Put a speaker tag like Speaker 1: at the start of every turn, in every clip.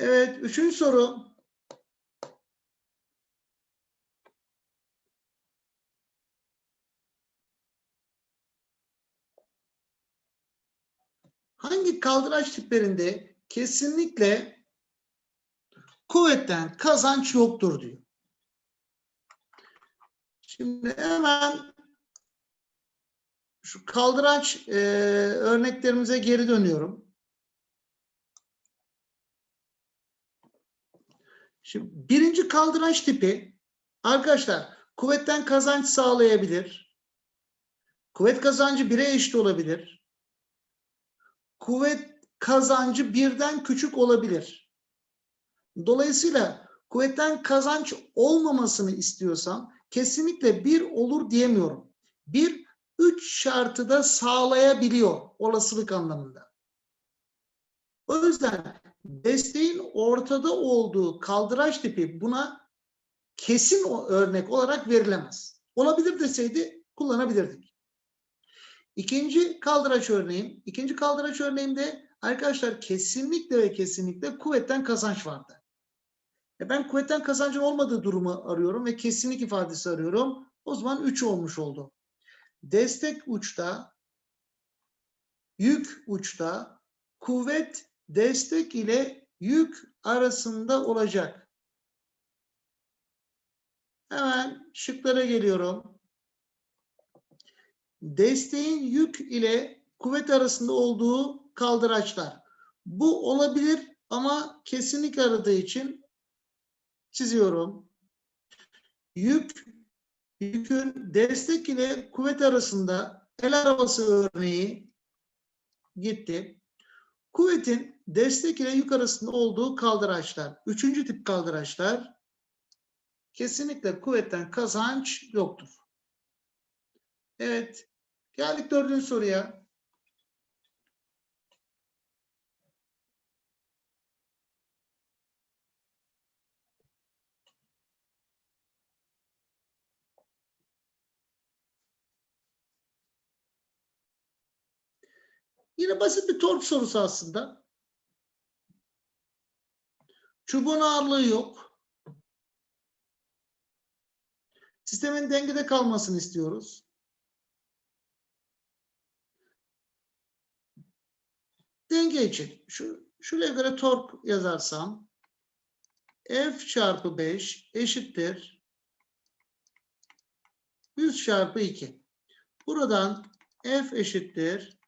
Speaker 1: Evet, üçüncü soru. Hangi kaldıraç tiplerinde kesinlikle kuvvetten kazanç yoktur diyor. Şimdi hemen şu kaldıraç e, örneklerimize geri dönüyorum. Şimdi birinci kaldıraç tipi arkadaşlar kuvvetten kazanç sağlayabilir. Kuvvet kazancı 1'e eşit olabilir. Kuvvet kazancı birden küçük olabilir. Dolayısıyla kuvvetten kazanç olmamasını istiyorsam kesinlikle bir olur diyemiyorum. Bir üç şartı da sağlayabiliyor olasılık anlamında. O yüzden desteğin ortada olduğu kaldıraç tipi buna kesin örnek olarak verilemez. Olabilir deseydi kullanabilirdik. İkinci kaldıraç örneğim, ikinci kaldıraç örneğimde arkadaşlar kesinlikle ve kesinlikle kuvvetten kazanç vardı. E ben kuvvetten kazancın olmadığı durumu arıyorum ve kesinlik ifadesi arıyorum. O zaman 3 olmuş oldu. Destek uçta, yük uçta, kuvvet destek ile yük arasında olacak. Hemen şıklara geliyorum. Desteğin yük ile kuvvet arasında olduğu kaldıraçlar. Bu olabilir ama kesinlik aradığı için çiziyorum. Yük, yükün destek ile kuvvet arasında el arabası örneği gitti. Kuvvetin destek ile yük olduğu kaldıraçlar. Üçüncü tip kaldıraçlar kesinlikle kuvvetten kazanç yoktur. Evet. Geldik dördüncü soruya. Yine basit bir tork sorusu aslında. Çubuğun ağırlığı yok. Sistemin dengede kalmasını istiyoruz. Denge için şu şuraya göre tork yazarsam F çarpı 5 eşittir 100 çarpı 2. Buradan F eşittir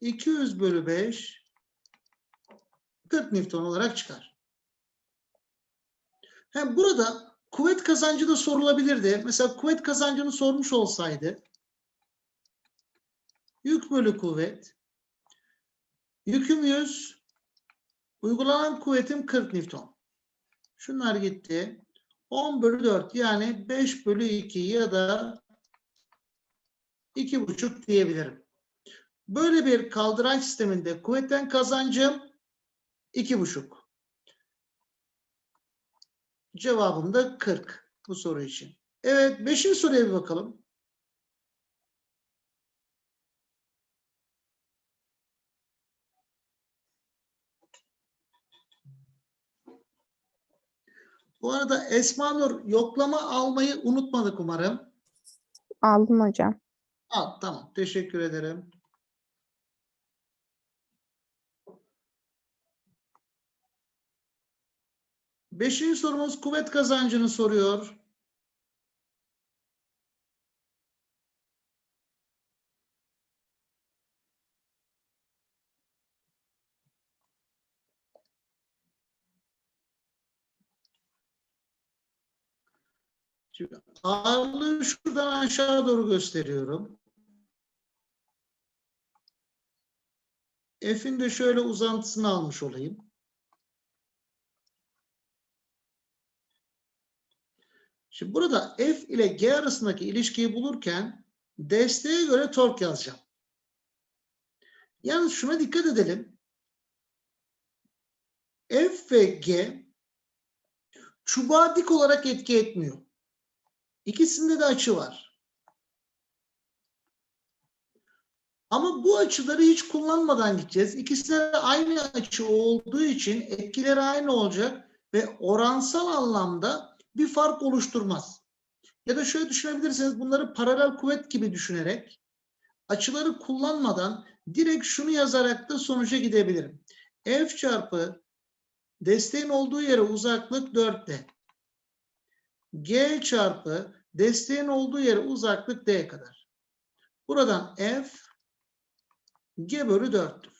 Speaker 1: 200 bölü 5 40 Newton olarak çıkar. Hem burada kuvvet kazancı da sorulabilirdi. Mesela kuvvet kazancını sormuş olsaydı yük bölü kuvvet yüküm 100 uygulanan kuvvetim 40 Newton. Şunlar gitti. 10 bölü 4 yani 5 bölü 2 ya da 2,5 diyebilirim. Böyle bir kaldıraç sisteminde kuvvetten kazancım 2,5. Cevabım da 40 bu soru için. Evet, beşinci soruya bir bakalım. Bu arada Esma Nur yoklama almayı unutmadık umarım.
Speaker 2: Aldım hocam.
Speaker 1: Al, tamam. Teşekkür ederim. Beşinci sorumuz kuvvet kazancını soruyor. Şimdi ağırlığı şuradan aşağı doğru gösteriyorum. F'in de şöyle uzantısını almış olayım. Şimdi burada F ile G arasındaki ilişkiyi bulurken desteğe göre tork yazacağım. Yalnız şuna dikkat edelim. F ve G çubuğa dik olarak etki etmiyor. İkisinde de açı var. Ama bu açıları hiç kullanmadan gideceğiz. İkisi de aynı açı olduğu için etkileri aynı olacak ve oransal anlamda bir fark oluşturmaz. Ya da şöyle düşünebilirsiniz bunları paralel kuvvet gibi düşünerek açıları kullanmadan direkt şunu yazarak da sonuca gidebilirim. F çarpı desteğin olduğu yere uzaklık 4D. G çarpı desteğin olduğu yere uzaklık D kadar. Buradan F G bölü 4'tür.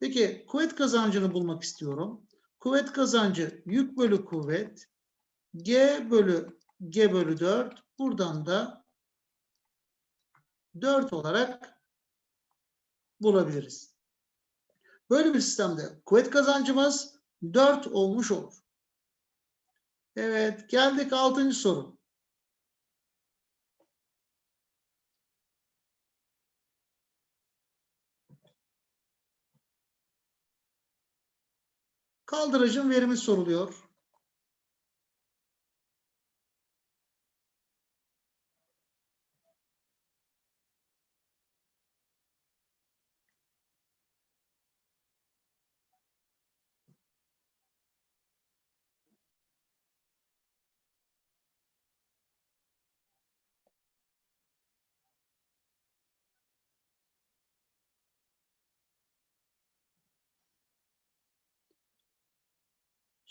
Speaker 1: Peki kuvvet kazancını bulmak istiyorum. Kuvvet kazancı yük bölü kuvvet G bölü G bölü 4 buradan da 4 olarak bulabiliriz. Böyle bir sistemde kuvvet kazancımız 4 olmuş olur. Evet geldik 6. soru. Kaldıracın verimi soruluyor.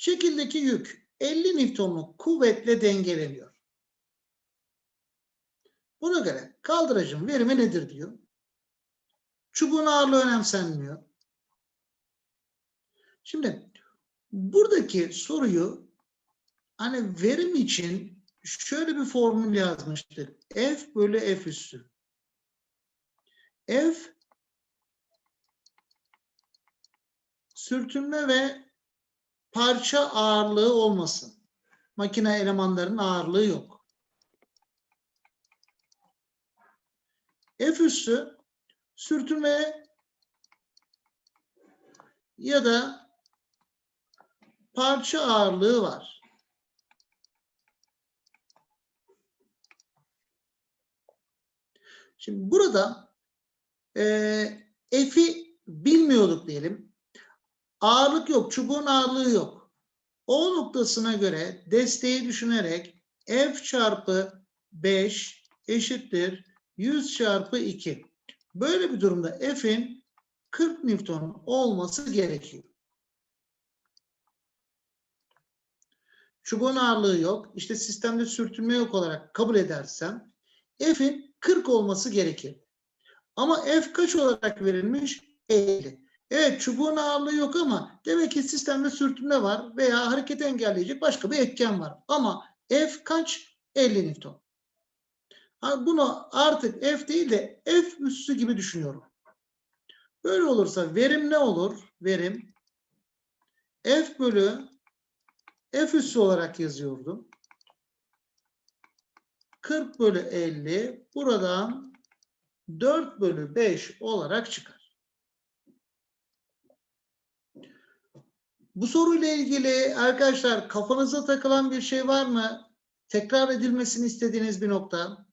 Speaker 1: Şekildeki yük 50 Newton'luk kuvvetle dengeleniyor. Buna göre kaldıracın verimi nedir diyor. Çubuğun ağırlığı önemsenmiyor. Şimdi buradaki soruyu hani verim için şöyle bir formül yazmıştık. F bölü F üssü. F sürtünme ve parça ağırlığı olmasın. Makine elemanlarının ağırlığı yok. F üssü sürtünme ya da parça ağırlığı var. Şimdi burada eee F'i bilmiyorduk diyelim. Ağırlık yok, çubuğun ağırlığı yok. O noktasına göre desteği düşünerek F çarpı 5 eşittir 100 çarpı 2. Böyle bir durumda F'in 40 Newton olması gerekiyor. Çubuğun ağırlığı yok. İşte sistemde sürtünme yok olarak kabul edersem F'in 40 olması gerekir. Ama F kaç olarak verilmiş? 50. Evet çubuğun ağırlığı yok ama demek ki sistemde sürtünme var veya hareketi engelleyecek başka bir etken var. Ama F kaç? 50 Newton. Bunu artık F değil de F üssü gibi düşünüyorum. Böyle olursa verim ne olur? Verim F bölü F üssü olarak yazıyordum. 40 bölü 50 buradan 4 bölü 5 olarak çıkar. Bu soruyla ilgili arkadaşlar kafanıza takılan bir şey var mı? Tekrar edilmesini istediğiniz bir nokta.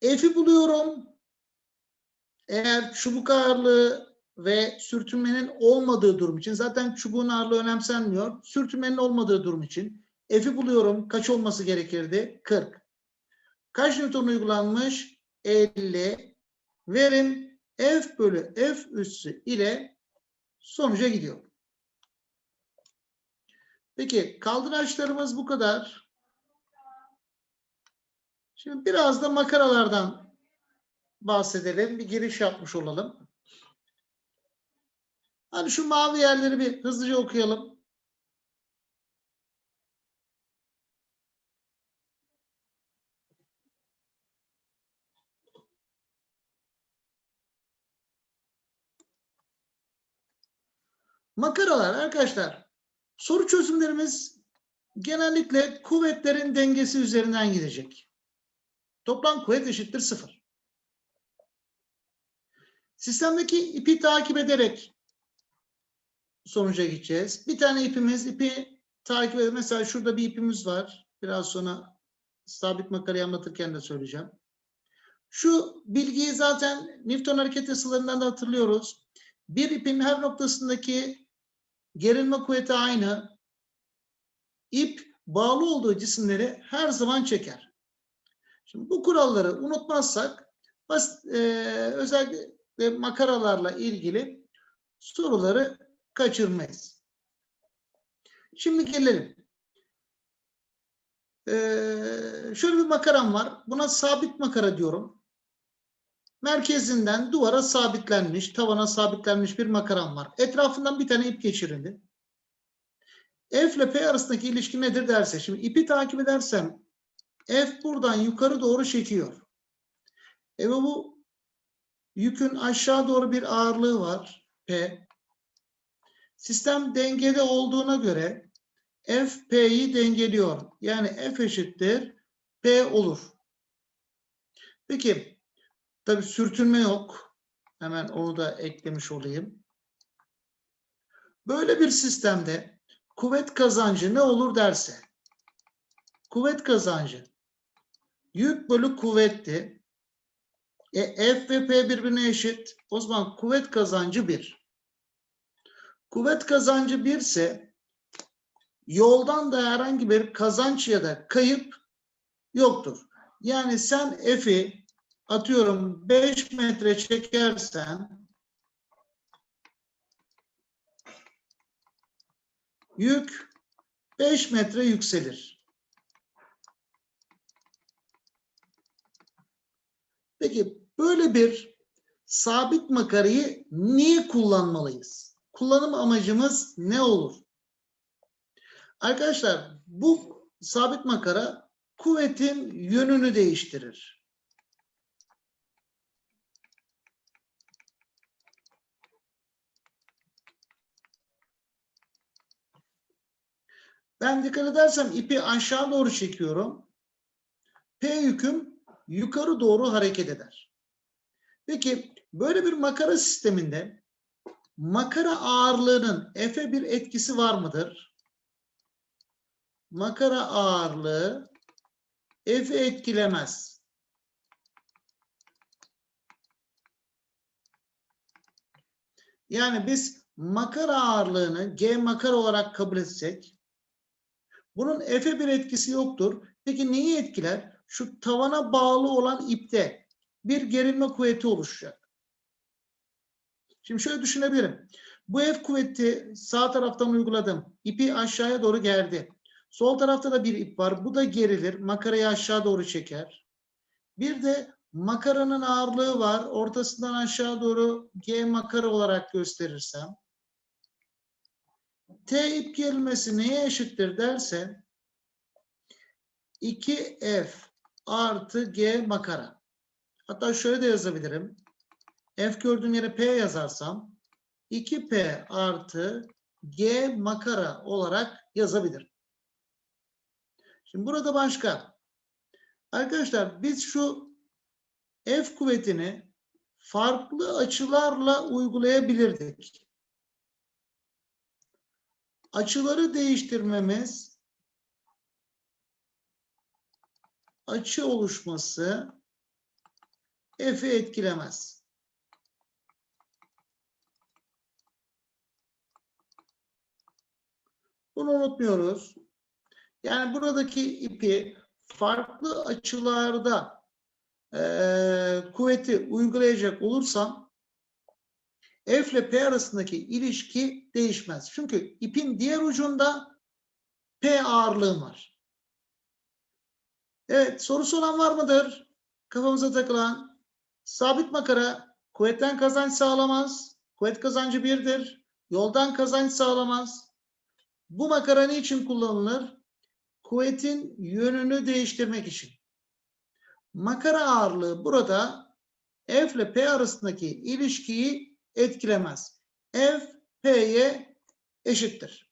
Speaker 1: F'i buluyorum. Eğer çubuk ağırlığı ve sürtünmenin olmadığı durum için zaten çubuğun ağırlığı önemsenmiyor. Sürtünmenin olmadığı durum için F'i buluyorum. Kaç olması gerekirdi? 40. Kaç Newton uygulanmış? 50. Verim F bölü F üssü ile sonuca gidiyor. Peki kaldıraçlarımız bu kadar. Şimdi biraz da makaralardan bahsedelim. Bir giriş yapmış olalım. Hadi şu mavi yerleri bir hızlıca okuyalım. Makaralar arkadaşlar soru çözümlerimiz genellikle kuvvetlerin dengesi üzerinden gidecek. Toplam kuvvet eşittir sıfır. Sistemdeki ipi takip ederek sonuca gideceğiz. Bir tane ipimiz, ipi takip edelim. Mesela şurada bir ipimiz var. Biraz sonra sabit makarayı anlatırken de söyleyeceğim. Şu bilgiyi zaten Newton hareket yasalarından da hatırlıyoruz. Bir ipin her noktasındaki gerilme kuvveti aynı. İp bağlı olduğu cisimleri her zaman çeker. Şimdi bu kuralları unutmazsak basit, eee, özellikle makaralarla ilgili soruları kaçırmayız. Şimdi gelelim. Ee, şöyle bir makaram var. Buna sabit makara diyorum. Merkezinden duvara sabitlenmiş, tavana sabitlenmiş bir makaram var. Etrafından bir tane ip geçirildi. F ile P arasındaki ilişki nedir derse, şimdi ipi takip edersem F buradan yukarı doğru çekiyor. E bu yükün aşağı doğru bir ağırlığı var. P. Sistem dengede olduğuna göre F P'yi dengeliyor. Yani F eşittir P olur. Peki tabi sürtünme yok. Hemen onu da eklemiş olayım. Böyle bir sistemde kuvvet kazancı ne olur derse kuvvet kazancı yük bölü kuvvetti. E, F ve P birbirine eşit. O zaman kuvvet kazancı 1. Kuvvet kazancı 1 ise yoldan da herhangi bir kazanç ya da kayıp yoktur. Yani sen F'i atıyorum 5 metre çekersen yük 5 metre yükselir. Peki böyle bir sabit makarayı niye kullanmalıyız? Kullanım amacımız ne olur? Arkadaşlar bu sabit makara kuvvetin yönünü değiştirir. Ben dikkat edersem ipi aşağı doğru çekiyorum. P yüküm yukarı doğru hareket eder. Peki böyle bir makara sisteminde makara ağırlığının F'e bir etkisi var mıdır? makara ağırlığı F'i etkilemez. Yani biz makara ağırlığını G makara olarak kabul etsek bunun F'e bir etkisi yoktur. Peki neyi etkiler? Şu tavana bağlı olan ipte bir gerilme kuvveti oluşacak. Şimdi şöyle düşünebilirim. Bu F kuvveti sağ taraftan uyguladım. İpi aşağıya doğru gerdi. Sol tarafta da bir ip var. Bu da gerilir. Makarayı aşağı doğru çeker. Bir de makaranın ağırlığı var. Ortasından aşağı doğru G makara olarak gösterirsem. T ip gerilmesi neye eşittir derse 2F artı G makara. Hatta şöyle de yazabilirim. F gördüğüm yere P yazarsam 2P artı G makara olarak yazabilirim. Şimdi burada başka. Arkadaşlar biz şu F kuvvetini farklı açılarla uygulayabilirdik. Açıları değiştirmemiz açı oluşması F'i etkilemez. Bunu unutmuyoruz. Yani buradaki ipi farklı açılarda e, kuvveti uygulayacak olursam F ile P arasındaki ilişki değişmez. Çünkü ipin diğer ucunda P ağırlığım var. Evet sorusu olan var mıdır? Kafamıza takılan sabit makara kuvvetten kazanç sağlamaz. Kuvvet kazancı birdir. Yoldan kazanç sağlamaz. Bu makara niçin kullanılır? kuvvetin yönünü değiştirmek için. Makara ağırlığı burada F ile P arasındaki ilişkiyi etkilemez. F P'ye eşittir.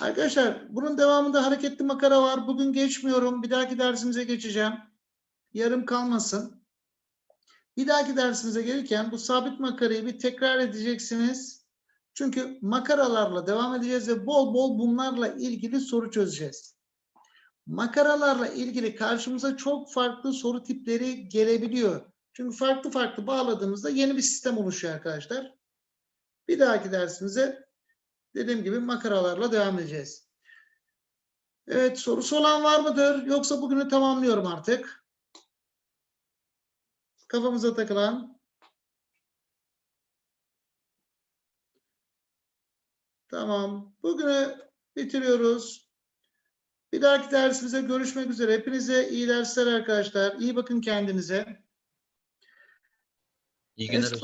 Speaker 1: Arkadaşlar bunun devamında hareketli makara var. Bugün geçmiyorum. Bir dahaki dersimize geçeceğim. Yarım kalmasın. Bir dahaki dersimize gelirken bu sabit makarayı bir tekrar edeceksiniz. Çünkü makaralarla devam edeceğiz ve bol bol bunlarla ilgili soru çözeceğiz. makaralarla ilgili karşımıza çok farklı soru tipleri gelebiliyor. Çünkü farklı farklı bağladığımızda yeni bir sistem oluşuyor arkadaşlar. Bir dahaki dersimize dediğim gibi makaralarla devam edeceğiz. Evet sorusu olan var mıdır? Yoksa bugünü tamamlıyorum artık. Kafamıza takılan. Tamam. Bugünü bitiriyoruz. Bir dahaki dersimize görüşmek üzere. Hepinize iyi dersler arkadaşlar. İyi bakın kendinize.
Speaker 3: İyi günler
Speaker 1: Esma
Speaker 3: hocam.